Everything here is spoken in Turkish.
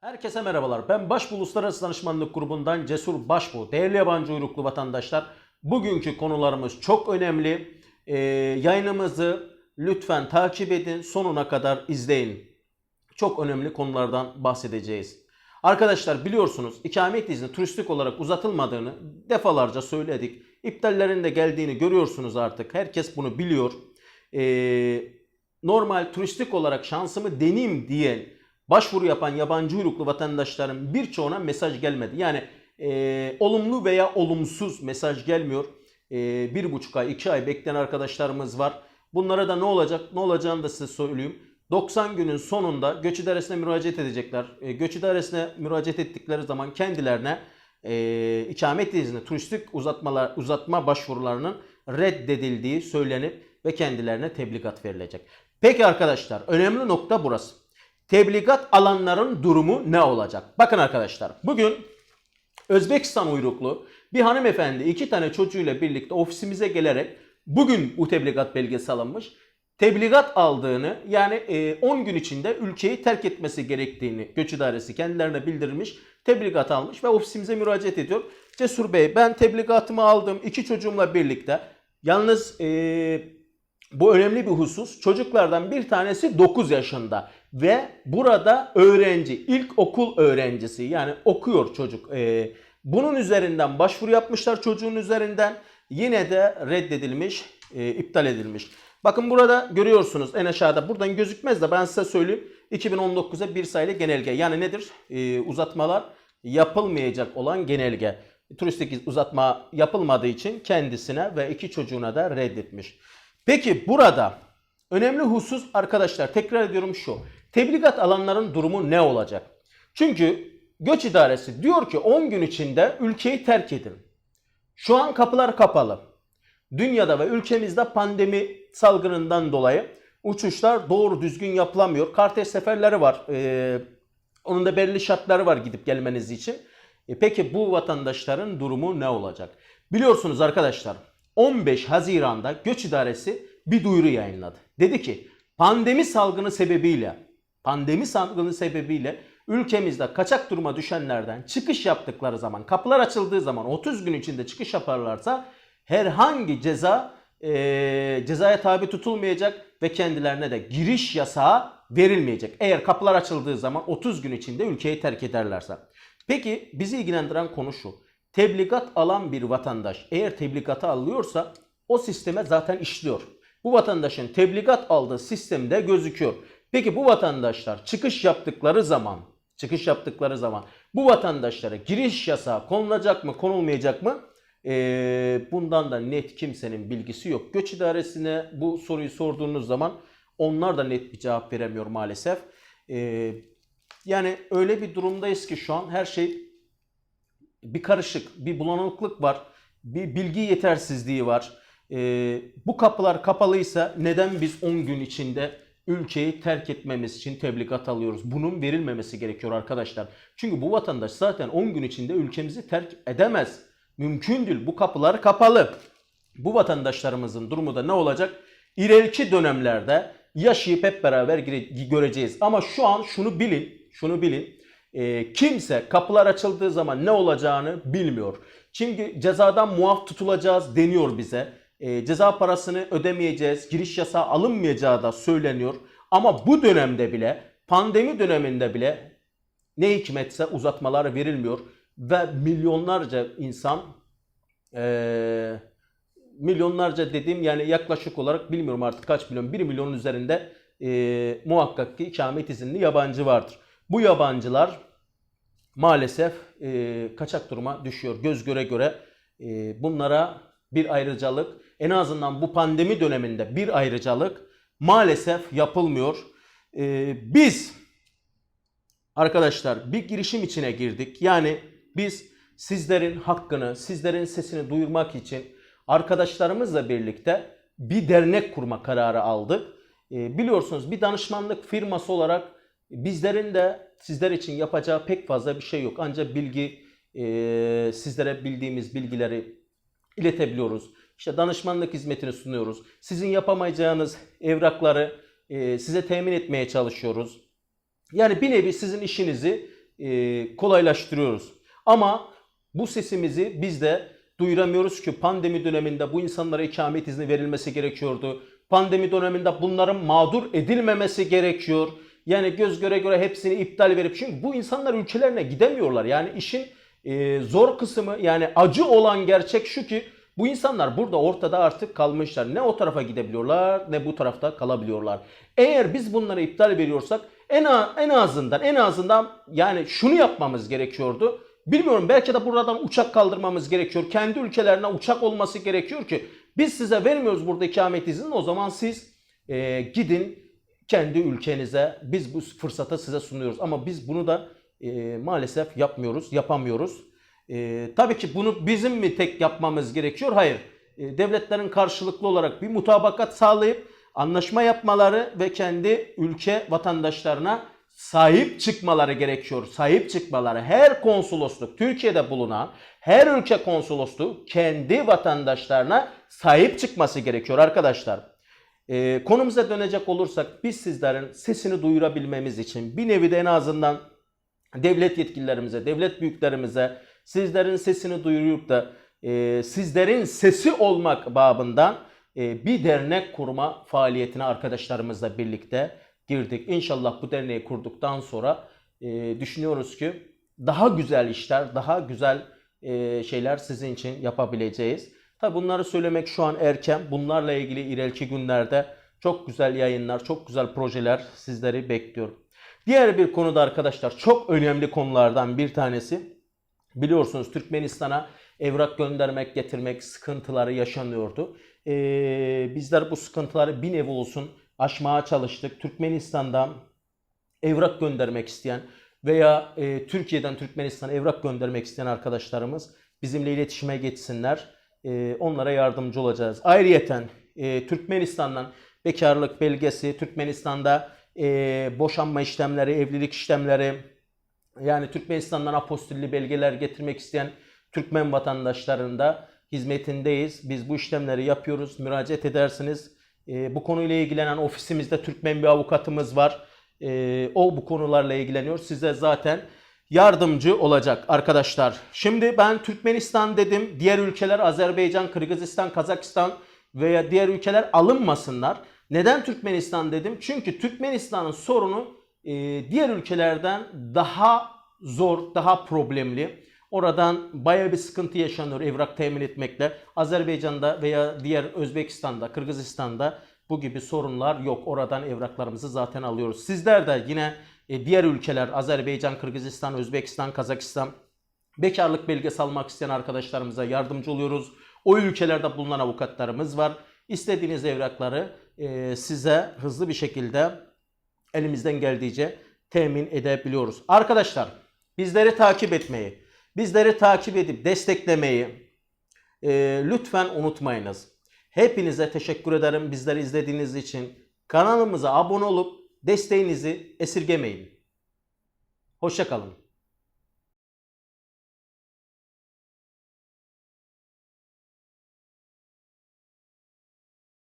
Herkese merhabalar. Ben Başbu Uluslararası Danışmanlık Grubu'ndan Cesur Başbu. Değerli yabancı uyruklu vatandaşlar, bugünkü konularımız çok önemli. Ee, yayınımızı lütfen takip edin, sonuna kadar izleyin. Çok önemli konulardan bahsedeceğiz. Arkadaşlar biliyorsunuz ikamet izni turistik olarak uzatılmadığını defalarca söyledik. İptallerin de geldiğini görüyorsunuz artık. Herkes bunu biliyor. Ee, normal turistik olarak şansımı deneyim diyen başvuru yapan yabancı uyruklu vatandaşların birçoğuna mesaj gelmedi. Yani e, olumlu veya olumsuz mesaj gelmiyor. E, bir buçuk ay, iki ay bekleyen arkadaşlarımız var. Bunlara da ne olacak, ne olacağını da size söyleyeyim. 90 günün sonunda göç idaresine müracaat edecekler. E, göç idaresine müracaat ettikleri zaman kendilerine e, ikamet izni, turistik uzatmalar, uzatma başvurularının reddedildiği söylenip ve kendilerine tebligat verilecek. Peki arkadaşlar önemli nokta burası. Tebligat alanların durumu ne olacak? Bakın arkadaşlar bugün Özbekistan uyruklu bir hanımefendi iki tane çocuğuyla birlikte ofisimize gelerek bugün bu tebligat belgesi alınmış. Tebligat aldığını yani e, 10 gün içinde ülkeyi terk etmesi gerektiğini göç idaresi kendilerine bildirmiş. Tebligat almış ve ofisimize müracaat ediyor. Cesur Bey ben tebligatımı aldım iki çocuğumla birlikte. Yalnız e, bu önemli bir husus. Çocuklardan bir tanesi 9 yaşında ve burada öğrenci, ilk okul öğrencisi yani okuyor çocuk. Ee, bunun üzerinden başvuru yapmışlar çocuğun üzerinden. Yine de reddedilmiş, e, iptal edilmiş. Bakın burada görüyorsunuz en aşağıda buradan gözükmez de ben size söyleyeyim. 2019'a bir sayılı genelge. Yani nedir? Ee, uzatmalar yapılmayacak olan genelge. Turistik uzatma yapılmadığı için kendisine ve iki çocuğuna da reddetmiş. Peki burada önemli husus arkadaşlar tekrar ediyorum şu. Tebligat alanların durumu ne olacak? Çünkü göç idaresi diyor ki 10 gün içinde ülkeyi terk edin. Şu an kapılar kapalı. Dünyada ve ülkemizde pandemi salgınından dolayı uçuşlar doğru düzgün yapılamıyor. Karteş seferleri var. Ee, onun da belirli şartları var gidip gelmeniz için. E peki bu vatandaşların durumu ne olacak? Biliyorsunuz arkadaşlar 15 Haziran'da Göç İdaresi bir duyuru yayınladı. Dedi ki pandemi salgını sebebiyle pandemi salgını sebebiyle ülkemizde kaçak duruma düşenlerden çıkış yaptıkları zaman kapılar açıldığı zaman 30 gün içinde çıkış yaparlarsa herhangi ceza e, cezaya tabi tutulmayacak ve kendilerine de giriş yasağı verilmeyecek. Eğer kapılar açıldığı zaman 30 gün içinde ülkeyi terk ederlerse. Peki bizi ilgilendiren konu şu. Tebligat alan bir vatandaş eğer tebligatı alıyorsa o sisteme zaten işliyor. Bu vatandaşın tebligat aldığı sistemde gözüküyor. Peki bu vatandaşlar çıkış yaptıkları zaman, çıkış yaptıkları zaman bu vatandaşlara giriş yasağı konulacak mı, konulmayacak mı? Ee, bundan da net kimsenin bilgisi yok. Göç idaresine bu soruyu sorduğunuz zaman onlar da net bir cevap veremiyor maalesef. Ee, yani öyle bir durumdayız ki şu an her şey bir karışık, bir bulanıklık var, bir bilgi yetersizliği var. Ee, bu kapılar kapalıysa neden biz 10 gün içinde ülkeyi terk etmemiz için tebligat alıyoruz? Bunun verilmemesi gerekiyor arkadaşlar. Çünkü bu vatandaş zaten 10 gün içinde ülkemizi terk edemez. Mümkün değil. Bu kapılar kapalı. Bu vatandaşlarımızın durumu da ne olacak? İleriki dönemlerde yaşayıp hep beraber göreceğiz. Ama şu an şunu bilin, şunu bilin. E, kimse kapılar açıldığı zaman ne olacağını bilmiyor. Çünkü cezadan muaf tutulacağız deniyor bize. E, ceza parasını ödemeyeceğiz, giriş yasağı alınmayacağı da söyleniyor. Ama bu dönemde bile, pandemi döneminde bile ne hikmetse uzatmalar verilmiyor. Ve milyonlarca insan, e, milyonlarca dediğim yani yaklaşık olarak bilmiyorum artık kaç milyon, 1 milyonun üzerinde e, muhakkak ki ikamet izinli yabancı vardır. Bu yabancılar maalesef e, kaçak duruma düşüyor. Göz göre göre e, bunlara bir ayrıcalık en azından bu pandemi döneminde bir ayrıcalık maalesef yapılmıyor. E, biz arkadaşlar bir girişim içine girdik. Yani biz sizlerin hakkını, sizlerin sesini duyurmak için arkadaşlarımızla birlikte bir dernek kurma kararı aldık. E, biliyorsunuz bir danışmanlık firması olarak bizlerin de sizler için yapacağı pek fazla bir şey yok. Ancak bilgi e, sizlere bildiğimiz bilgileri iletebiliyoruz. İşte danışmanlık hizmetini sunuyoruz. Sizin yapamayacağınız evrakları e, size temin etmeye çalışıyoruz. Yani bir nevi sizin işinizi e, kolaylaştırıyoruz. Ama bu sesimizi biz de duyuramıyoruz ki pandemi döneminde bu insanlara ikamet izni verilmesi gerekiyordu. Pandemi döneminde bunların mağdur edilmemesi gerekiyor. Yani göz göre göre hepsini iptal verip çünkü bu insanlar ülkelerine gidemiyorlar. Yani işin e, zor kısmı yani acı olan gerçek şu ki bu insanlar burada ortada artık kalmışlar. Ne o tarafa gidebiliyorlar ne bu tarafta kalabiliyorlar. Eğer biz bunları iptal veriyorsak en, en azından en azından yani şunu yapmamız gerekiyordu. Bilmiyorum belki de buradan uçak kaldırmamız gerekiyor. Kendi ülkelerine uçak olması gerekiyor ki biz size vermiyoruz burada ikamet izni o zaman siz e, gidin kendi ülkenize biz bu fırsatı size sunuyoruz. Ama biz bunu da e, maalesef yapmıyoruz, yapamıyoruz. E, tabii ki bunu bizim mi tek yapmamız gerekiyor? Hayır. E, devletlerin karşılıklı olarak bir mutabakat sağlayıp anlaşma yapmaları ve kendi ülke vatandaşlarına sahip çıkmaları gerekiyor. Sahip çıkmaları. Her konsolosluk, Türkiye'de bulunan her ülke konsolosluğu kendi vatandaşlarına sahip çıkması gerekiyor arkadaşlar. Ee, konumuza dönecek olursak biz sizlerin sesini duyurabilmemiz için bir nevi de en azından devlet yetkililerimize, devlet büyüklerimize sizlerin sesini duyurup da e, sizlerin sesi olmak babından e, bir dernek kurma faaliyetine arkadaşlarımızla birlikte girdik. İnşallah bu derneği kurduktan sonra e, düşünüyoruz ki daha güzel işler, daha güzel e, şeyler sizin için yapabileceğiz. Tabi bunları söylemek şu an erken. Bunlarla ilgili ileriki günlerde çok güzel yayınlar, çok güzel projeler sizleri bekliyor. Diğer bir konuda arkadaşlar çok önemli konulardan bir tanesi. Biliyorsunuz Türkmenistan'a evrak göndermek, getirmek sıkıntıları yaşanıyordu. Ee, bizler bu sıkıntıları bir nevi olsun aşmaya çalıştık. Türkmenistan'dan evrak göndermek isteyen veya e, Türkiye'den Türkmenistan'a evrak göndermek isteyen arkadaşlarımız bizimle iletişime geçsinler. E, onlara yardımcı olacağız. Ayrıyeten e, Türkmenistan'dan bekarlık belgesi, Türkmenistan'da e, boşanma işlemleri, evlilik işlemleri, yani Türkmenistan'dan apostilli belgeler getirmek isteyen Türkmen vatandaşlarının da hizmetindeyiz. Biz bu işlemleri yapıyoruz. Müracaat edersiniz. E, bu konuyla ilgilenen ofisimizde Türkmen bir avukatımız var. E, o bu konularla ilgileniyor. Size zaten yardımcı olacak arkadaşlar. Şimdi ben Türkmenistan dedim. Diğer ülkeler Azerbaycan, Kırgızistan, Kazakistan veya diğer ülkeler alınmasınlar. Neden Türkmenistan dedim? Çünkü Türkmenistan'ın sorunu e, diğer ülkelerden daha zor, daha problemli. Oradan baya bir sıkıntı yaşanıyor evrak temin etmekle. Azerbaycan'da veya diğer Özbekistan'da, Kırgızistan'da bu gibi sorunlar yok. Oradan evraklarımızı zaten alıyoruz. Sizler de yine e, diğer ülkeler Azerbaycan, Kırgızistan, Özbekistan, Kazakistan bekarlık belgesi almak isteyen arkadaşlarımıza yardımcı oluyoruz. O ülkelerde bulunan avukatlarımız var. İstediğiniz evrakları e, size hızlı bir şekilde elimizden geldiğince temin edebiliyoruz. Arkadaşlar bizleri takip etmeyi, bizleri takip edip desteklemeyi e, lütfen unutmayınız. Hepinize teşekkür ederim bizleri izlediğiniz için. Kanalımıza abone olup desteğinizi esirgemeyin. Hoşçakalın.